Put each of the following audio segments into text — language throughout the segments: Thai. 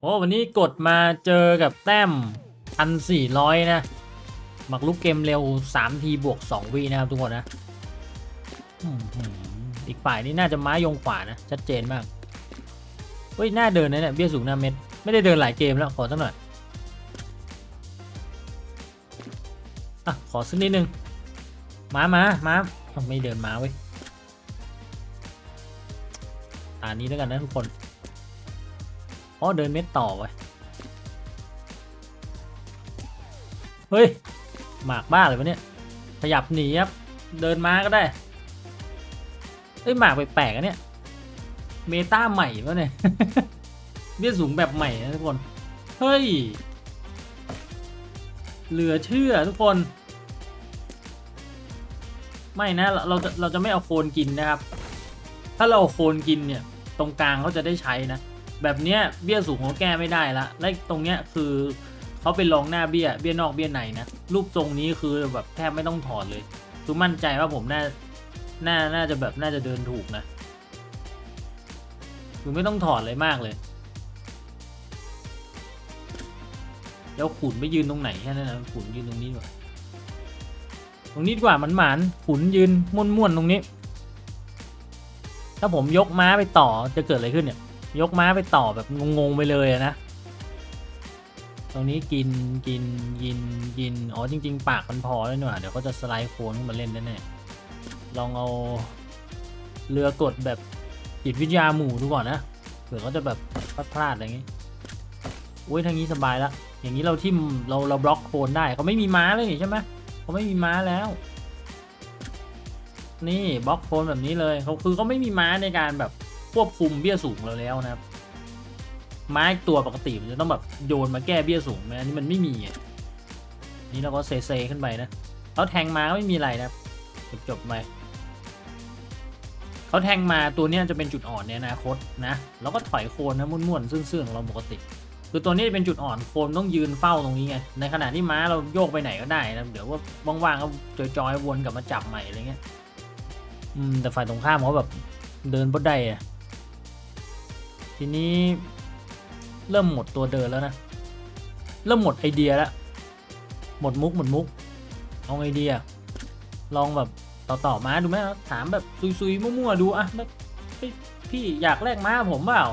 โอ้วันนี้กดมาเจอกับแต้มพันสี่ร้อยนะหมักลุกเกมเร็ว 3 ทีบวก 2 วีนะครับทุกคนนะอีกฝ่ายนี่น่าจะม้ายงขวานะ ชัดเจนมาก เฮ้ย น่าเดินนะเนี่ยเบี้ยสูงหน้าเม็ด ไม่ได้เดินหลายเกมแล้ว ขอสักหน่อย อะ ขอสักนิดนึงม้าม้าม้าไม่เดินม้าเว้ย ตานี้แล้วกันนะทุกคน อ๋อเดินเม็ดต่อไว้เฮ้ย หมากบ้าเลยวะเนี่ย ขยับหนีครับ เดินม้าก็ได้เอ้ย หมากแปลกๆอะเนี่ย เมตาใหม่ปะเนี่ย เบี้ยสูงแบบใหม่นะทุกคน เฮ้ย เหลือเชื่อทุกคน ไม่นะ เราเราจะเราจะไม่เอาโคนกินนะครับ ถ้าเราเอาโคนกินเนี่ย ตรงกลางเขาจะได้ใช้นะ แบบเนี้ยเบี้ยสูงเขาแก้ไม่ได้ละและตรงเนี้ยคือเขาเป็นรองหน้าเบี้ยเบี้ยนอกเบี้ยในนะรูปทรงนี้คือแบบแทบไม่ต้องถอดเลยคือมั่นใจว่าผมน่าน่าน่าจะแบบน่าจะเดินถูกนะคือไม่ต้องถอดเลยมากเลย แล้วขุนไปยืนตรงไหนแค่นั้นนะขุนยืนตรงนี้ดีกว่าตรงนี้ดีกว่ามันหมานขุนยืนม่วนๆตรงนี้ ถ้าผมยกม้าไปต่อจะเกิดอะไรขึ้นเนี่ย ยกม้าไปต่อแบบงงๆไปเลยอะนะ ตรงนี้กินกินกินกินอ๋อจริง ๆ ปากมันพอแล้วนี่หว่าเดี๋ยวเขาจะสไลด์โคนขึ้นมาเล่นแน่ๆลองเอาเรือกดแบบจิตวิทยาหมู่ดูก่อนนะเผื่อเขาจะแบบพลาดอะไรอย่างงี้อุ้ยทางนี้สบายละอย่างนี้เราทิมเราเราบล็อกโคนได้เขาไม่มีม้าเลยใช่ไหมเขาไม่มีม้าแล้ว นี่บล็อกโคนแบบนี้เลยเขาคือเขาไม่มีม้าในการแบบ ควบคุมเบี้ยสูงเราแล้วนะครับม้าตัวปกติมันจะต้องแบบโยนมาแก้เบี้ยสูงไหมอันนี้มันไม่มีอะนี่เราก็เซเซขึ้นไปนะเขาแทงมาก็ไม่มีอะไรนะจบจบไปเขาแทงมาตัวนี้จะเป็นจุดอ่อนในอนาคตนะแล้วก็ถอยโคนนะม่วนๆซื่อๆของเราปกติ คือตัวนี้จะเป็นจุดอ่อนโคนต้องยืนเฝ้าตรงนี้ไงในขณะที่ม้าเราโยกไปไหนก็ได้นะเดี๋ยวว่าว่างๆก็จอยๆวนกลับมาจับใหม่อะไรเงี้ยอืมแต่ฝ่ายตรงข้ามเขาแบบเดินบดได้อะ ทีนี้เริ่มหมดตัวเดินแล้วนะ เริ่มหมดไอเดียแล้ว หมดมุกหมดมุก เอาไอเดีย ลองแบบต่อต่อมาดูไหมถามแบบซุยๆมั่วๆดูอะแบบพี่อยากแลกม้าผมเปล่า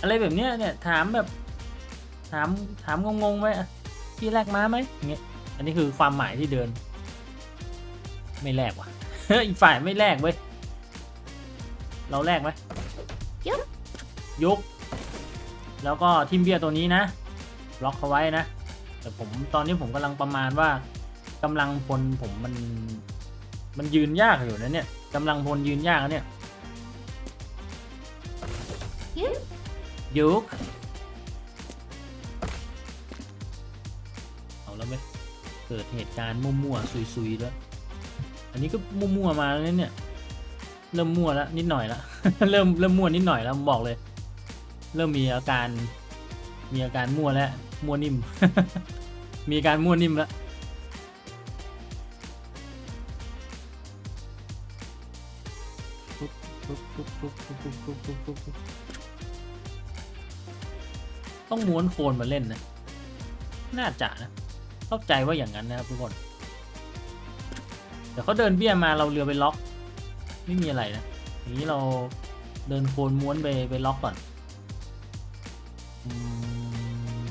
อะไรแบบเนี้ยเนี่ยถามแบบถามถามงงๆไว้พี่แลกม้าไหมอย่างเงี้ย อันนี้คือความหมายที่เดิน ไม่แลกว่ะอีกฝ่ายไม่แลกเว้ย เราแลกไหม ยุกแล้วก็ทิมเบียตัวนี้นะล็อกเขาไว้นะ แต่ผมตอนนี้ผมกำลังประมาณว่ากำลังพลผมมันมันยืนยากอยู่นะเนี่ยกำลังพลยืนยากนะเนี่ยยุบยุกเอาแล้วไหมเกิดเหตุการณ์มั่วๆซุยๆแล้วยอันนี้ก็มั่วๆมาแล้วเนี่ยเริ่มมั่วแล้วนิดหน่อยแล้วเริ่มเริ่มมั่วนิดหน่อยแล้วผมบอกเลย เริ่มมีอาการ มีอาการมั่วแล้วมั่วนิ่ม มีการมั่วนิ่มแล้วต้องม้วนโคนมาเล่นนะ น่าจะนะ เข้าใจว่าอย่างนั้นนะครับทุกคน เดี๋ยวเขาเดินเบี้ยมาเราเรือไปล็อก ไม่มีอะไรนะ อย่างนี้เราเดินโคนม้วนไปไปล็อกก่อน อืม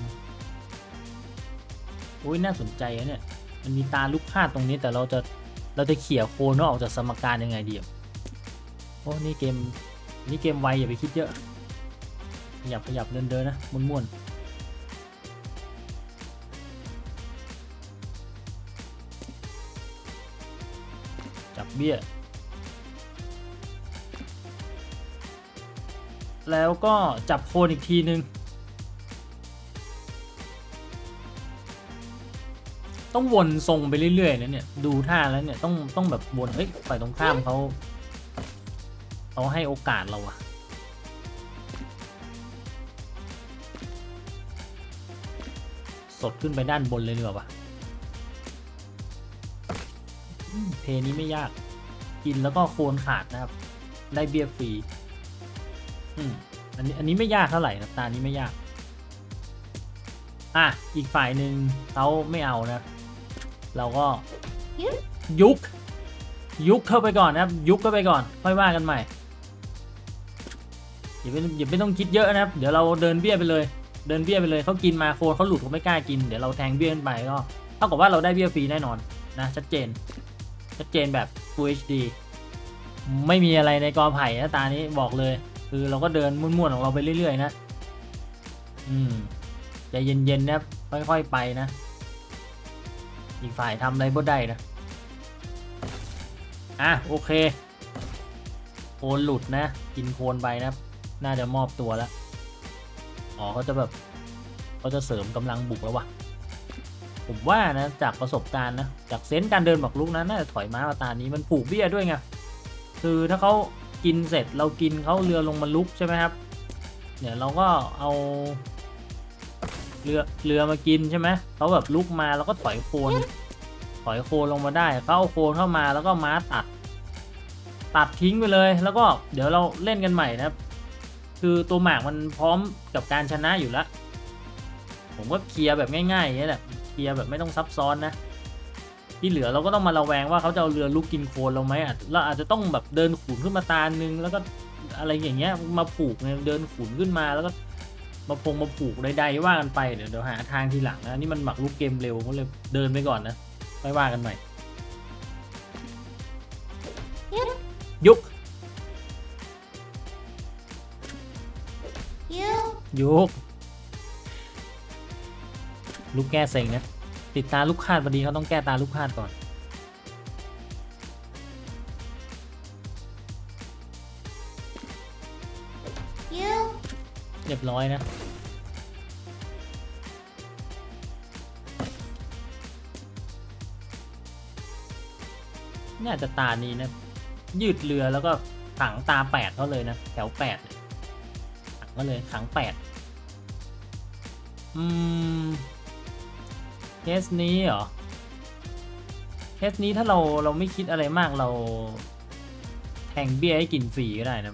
โอ้ยน่าสนใจนะเนี่ย มันมีตาลูกคาดตรงนี้แต่เราจะเราจะเขี่ยโคนออกจากสมการยังไงดีอะโอ้นี่เกมนี่เกมไวอย่าไปคิดเยอะ ขยับขยับเดินเดินนะม้วนจับเบี้ย แล้วก็จับโคนอีกทีนึง ต้องวนทรงไปเรื่อยๆนะเนี่ย ดูท่าแล้วเนี่ยต้องต้องแบบวนเฮ้ยฝ่ายตรงข้ามเขาเขาให้โอกาสเราอะสดขึ้นไปด้านบนเลยดีกว่าปะเพลงนี้ไม่ยาก กินแล้วก็โคนขาดนะครับ ได้เบียร์ฟรีอืมอันนี้อันนี้ไม่ยากเท่าไหร่นะตานี้ไม่ยาก อะ อีกฝ่ายหนึ่งเขาไม่เอานะ เราก็ยุกยุกเข้าไปก่อนนะครับ ยุกเข้าไปก่อนค่อยว่ากันใหม่อย่าไปอย่าไม่ต้องคิดเยอะนะครับ เดี๋ยวเราเดินเบี้ยไปเลย เดินเบี้ยไปเลยเขากินมาโคนเขาหลุดเขาไม่กล้ากินเดี๋ยวเราแทงเบี้ยขึ้นไปก็เท่ากับว่าเราได้เบี้ยฟรีแน่นอนนะชัดเจนชัดเจนแบบ Full HD ไม่มีอะไรในกอไผ่นะตานี้บอกเลย คือเราก็เดินมุ่วนๆของเราไปเรื่อยๆนะ อืมใจเย็นๆนะครับค่อยๆไปนะ อีกฝ่ายทำอะไรบ่ได้นะ อะ โอเค โคนหลุดนะ กินโคนไปนะน่าจะมอบตัวแล้ว อ๋อเขาจะแบบเขาจะเสริมกำลังบุกแล้ววะผมว่านะ จากประสบการณ์นะ จากเซนส์การเดินบักลุกนะน่าจะถอยม้ามาตานี้มันผูกเบี้ยด้วยไงคือถ้าเขากินเสร็จเรากินเขาเรือลงมาลุกใช่ไหมครับ เนี่ยเราก็เอา เรือเรือมากินใช่ไหมเขาแบบลุกมาแล้วก็ถอยโคนถอยโคนลงมาได้เขาเอาโคนเข้ามาแล้วก็ม้าตัด ตัดทิ้งไปเลย แล้วก็เดี๋ยวเราเล่นกันใหม่นะครับ คือตัวหมากมันพร้อมกับการชนะอยู่แล้วผมก็เคลียร์แบบง่ายๆอย่างนี้แหละเคลียร์แบบไม่ต้องซับซ้อนนะที่เหลือเราก็ต้องมาระแวงว่าเขาจะเอาเรือลุกกินโคลนเราไหมอะเราอาจจะต้องแบบเดินขุนขึ้นมาตานึงแล้วก็อะไรอย่างเงี้ยมาผูกไงเดินขุนขึ้นมาแล้วก็ มาพงมาผูกใดๆว่ากันไปเดี๋ยวเดี๋ยวหาทางทีหลังนะนี่มันหมักลุกเกมเร็วก็เลยเดินไปก่อนนะไม่ว่ากันใหม่ยุบยุกยุบยุกลูกแก้เซ็งนะติดตาลูกคาดพอดีเขาต้องแก้ตาลูกคาดก่อน เรียบร้อยนะน่าจะตานี้นะ ยืดเรือแล้วก็ขังตาแปดเขาเลยนะ แถวแปดเนี่ยขังก็เลยขังแปดอืมเคสนี้เหรอเคสนี้ถ้าเราเราไม่คิดอะไรมากเราแทงเบี้ยให้กินฟรีก็ได้นะ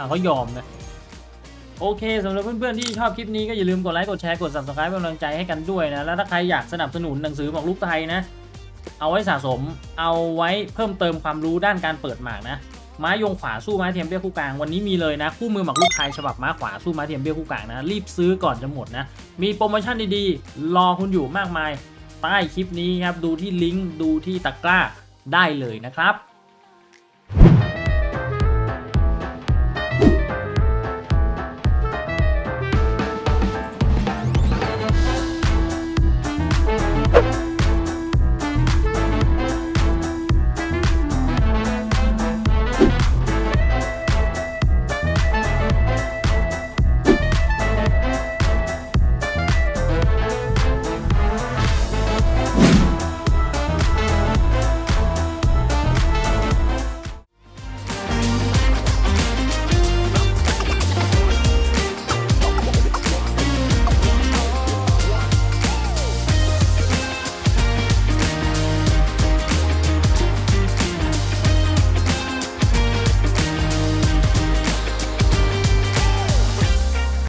อะเขายอมนะ โอเคสำหรับเพื่อนๆที่ชอบคลิปนี้ก็อย่าลืมกดไลค์กดแชร์กด subscribe เป็นกำลังใจให้กันด้วยนะ แล้วถ้าใครอยากสนับสนุนหนังสือหมากรุกไทยนะ เอาไว้สะสม เอาไว้เพิ่มเติมความรู้ด้านการเปิดหมากนะม้ายงขวาสู้ม้าเทียมเบี้ยคู่กลางวันนี้มีเลยนะ คู่มือหมากรุกไทยฉบับม้าขวาสู้ม้าเทียมเบี้ยคู่กลางนะ รีบซื้อก่อนจะหมดนะ มีโปรโมชั่นดีๆ รอคุณอยู่มากมาย ใต้คลิปนี้ครับ ดูที่ลิงก์ดูที่ตะกร้าได้เลยนะครับ